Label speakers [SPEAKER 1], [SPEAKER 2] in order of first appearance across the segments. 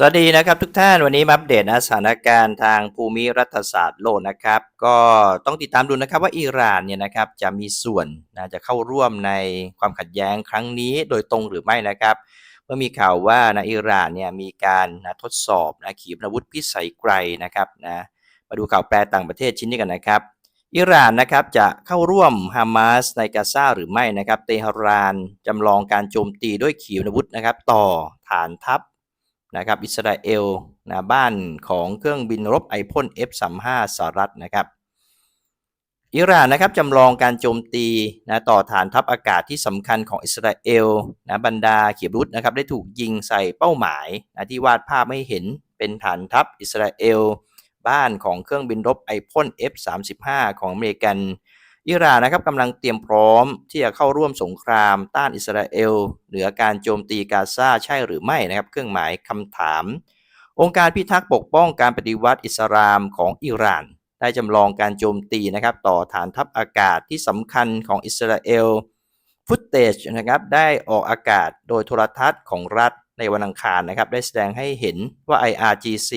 [SPEAKER 1] สวัสดีนะครับทุกท่านวันนี้มาอัปเดตนะสถานการณ์ทางภูมิรัฐศาสตร์โลกนะครับ ก็ต้องติดตามดูนะครับว่าอิหร่านเนี่ยนะครับจะมีส่วนนะจะเข้าร่วมในความขัดแย้งครั้งนี้โดยตรงหรือไม่นะครับ เมื่อมีข่าวว่านะอิหร่านเนี่ยมีการนะทดสอบนะขีปนาวุธพิสัยไกลนะครับนะมาดูข่าวแปลต่างประเทศชิ้นนี้กันนะครับ อิหร่านนะครับจะเข้าร่วมฮามาสในกาซาหรือไม่นะครับเตหะรานจำลองการโจมตีด้วยขีปนาวุธนะครับ ต่อฐานทัพ นะครับอิสราเอลนะบ้านของเครื่องบินรบไอพ่น F35 สหรัฐนะครับอิหร่านนะครับจำลองการโจมตีนะต่อฐานทัพอากาศที่สำคัญของอิสราเอลนะบรรดาขีปนาวุธนะครับได้ถูกยิงใส่เป้าหมายนะที่วาดภาพไม่เห็นเป็นฐานทัพอิสราเอล บ้านของเครื่องบินรบไอพ่น F35 ของอเมริกัน อิหร่านนะครับกำลังเตรียมพร้อมที่จะเข้าร่วมสงครามต้านอิสราเอล เหนือการโจมตีกาซาใช่หรือไม่นะครับ เครื่องหมายคำถาม องค์การพิทักษ์ปกป้องการปฏิวัติอิสลามของอิหร่าน ได้จำลองการโจมตีนะครับต่อฐานทัพอากาศที่สำคัญของอิสราเอลฟุตเตจนะครับได้ออกอากาศโดยโทรทัศน์ของรัฐในวันอังคารนะครับได้แสดงให้เห็นว่า IRGC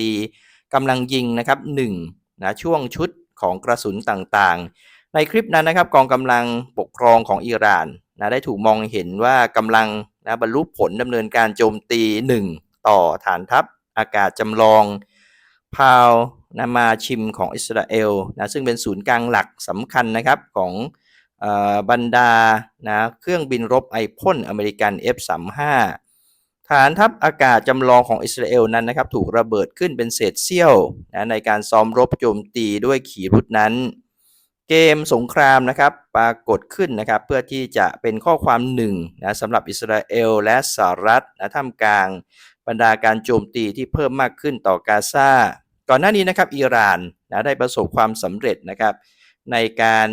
[SPEAKER 1] กำลังยิงนะครับหนึ่งนะช่วงชุดของกระสุนต่างๆ ในคลิปนั้นนะครับกองกำลังปกครองของอิหร่านนะได้ถูกมองเห็นว่ากำลังนะบรรลุผลดำเนินการโจมตี 1 ต่อฐานทัพอากาศจำลอง พาวนามาชิมของอิสราเอลนะซึ่งเป็นศูนย์กลางหลักสำคัญนะครับของออบรรดานะเครื่องบินรบไอพ่นอเมริกัน F35 ฐานทัพอากาศจำลองของอิสราเอลนั้นนะครับถูกระเบิดขึ้นเป็นเศษเสี้ยวนะในการซ้อมรบโจมตีด้วยขีปนาวุธนั้น เกมสงครามนะครับปรากฏขึ้นนะครับเพื่อที่จะเป็นข้อความหนึ่งนะสำหรับอิสราเอลและสหรัฐนะท่ามกลางบรรดาการโจมตีที่เพิ่มมากขึ้นต่อกาซาก่อนหน้านี้นะครับอิหร่านนะได้ประสบความสำเร็จนะครับในการ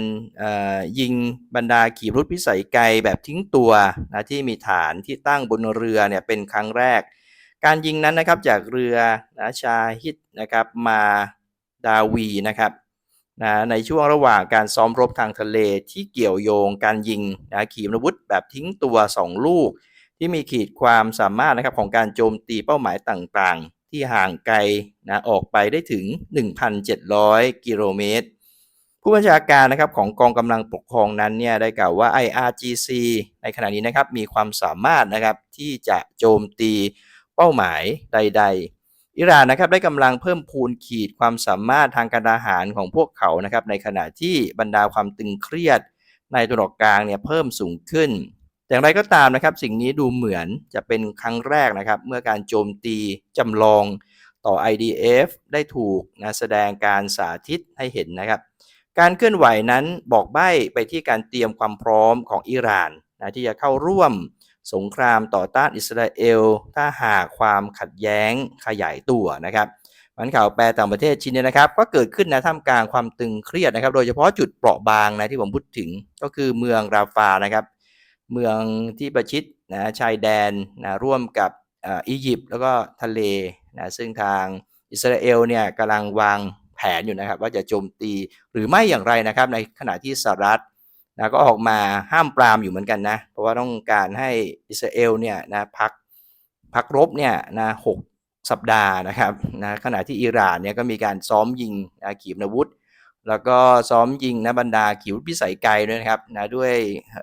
[SPEAKER 1] ยิงบรรดาขีปนาวุธพิสัยไกลแบบทิ้งตัวนะที่มีฐานที่ตั้งบนเรือเนี่ยเป็นครั้งแรก การยิงนั้นนะครับจากเรือนะชาฮิดนะครับมาดาวีนะครับ นะในช่วงระหว่างการซ้อมรบทางทะเลที่เกี่ยวโยงการยิงนะขีปนาวุธแบบทิ้งตัว 2 ลูก ที่มีขีดความสามารถนะครับของการโจมตีเป้าหมายต่างๆ ที่ห่างไกลนะออกไปได้ถึง 1,700 กิโลเมตร ผู้บัญชาการนะครับของกองกำลังปกครองนั้นเนี่ยได้กล่าวว่า IRGC ในขณะนี้นะครับมีความสามารถนะครับที่จะโจมตีเป้าหมายใด ๆ อิหร่านนะครับได้กำลังเพิ่มพูนขีดความสามารถทางการทหารของพวกเขานะครับในขณะที่บรรดาความตึงเครียดในตะวันออกลางเนี่ยเพิ่มสูงขึ้น อย่างไรก็ตามนะครับ สิ่งนี้ดูเหมือนจะเป็นครั้งแรกนะครับ เมื่อการโจมตีจำลองต่อ IDF ได้ถูกนะแสดงการสาธิตให้เห็นนะครับ การเคลื่อนไหวนั้นบอกใบ้ไปที่การเตรียมความพร้อมของอิหร่านนะที่จะเข้าร่วม สงครามต่อต้านอิสราเอล ถ้าหากความขัดแย้งขยายตัวนะครับมันข่าวแปลต่างประเทศชิ้นนี้นะครับ ก็เกิดขึ้นนะท่ามกลางความตึงเครียดนะครับ โดยเฉพาะจุดเปราะบางนะที่ผมพูดถึงก็คือเมืองราฟานะครับ เมืองที่ประชิดนะชายแดนนะร่วมกับอียิปต์แล้วก็ทะเลนะซึ่งทางอิสราเอลเนี่ยกำลังวางแผนอยู่นะครับ ว่าจะโจมตีหรือไม่อย่างไรนะครับ ในขณะที่สหรัฐ นะก็ออกมาห้ามปรามอยู่เหมือนกันนะ เพราะว่าต้องการให้อิสราเอลเนี่ยนะพักพักรบเนี่ยนะหกสัปดาห์นะครับนะขณะที่อิหร่านเนี่ยก็มีการซ้อมยิงนะขีปนาวุธ แล้วก็ซ้อมยิงนะบรรดาขีปพิสัยไกลด้วยนะครับนะด้วย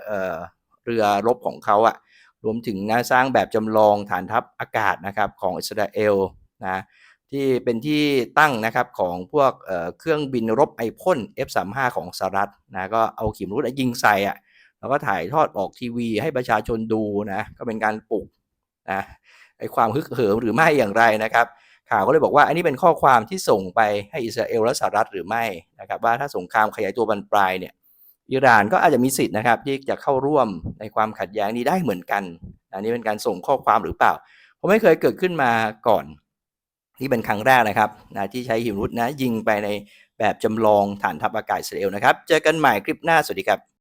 [SPEAKER 1] เเรือรบของเขาอะรวมถึงนะสร้างแบบจำลองฐานทัพอากาศนะครับของอิสราเอลนะ ที่เป็นที่ตั้งนะครับของพวกเเครื่องบินรบไอพ่น F35 ของสหรัฐนะก็เอาขีปนาวุธยิงใส่อะ่ะแล้วก็ถ่ายทอดออกทีวีให้ประชาชนดูนะก็เป็นการปลุกนะไอความฮึกเหิมหรือไม่อย่างไรนะครับข่าวก็เลยบอกว่าอันนี้เป็นข้อความที่ส่งไปให้อิสราเอลและสหรัฐหรือไม่นะครับว่าถ้าสงครามขยายตัวบรรปลายเนี่ยอิหร่านก็อาจจะมีสิทธิ์นะครับที่จะเข้าร่วมในความขัดแย้งนี้ได้เหมือนกัน อันนี้เป็นการส่งข้อความหรือเปล่า ผมไม่เคยเกิดขึ้นมาก่อน นี่เป็นครั้งแรกนะครับนะที่ใช้หิมรุดนะยิงไปในแบบจำลองฐานทัพอากาศอิสราเอลนะครับ เจอกันใหม่คลิปหน้า สวัสดีครับ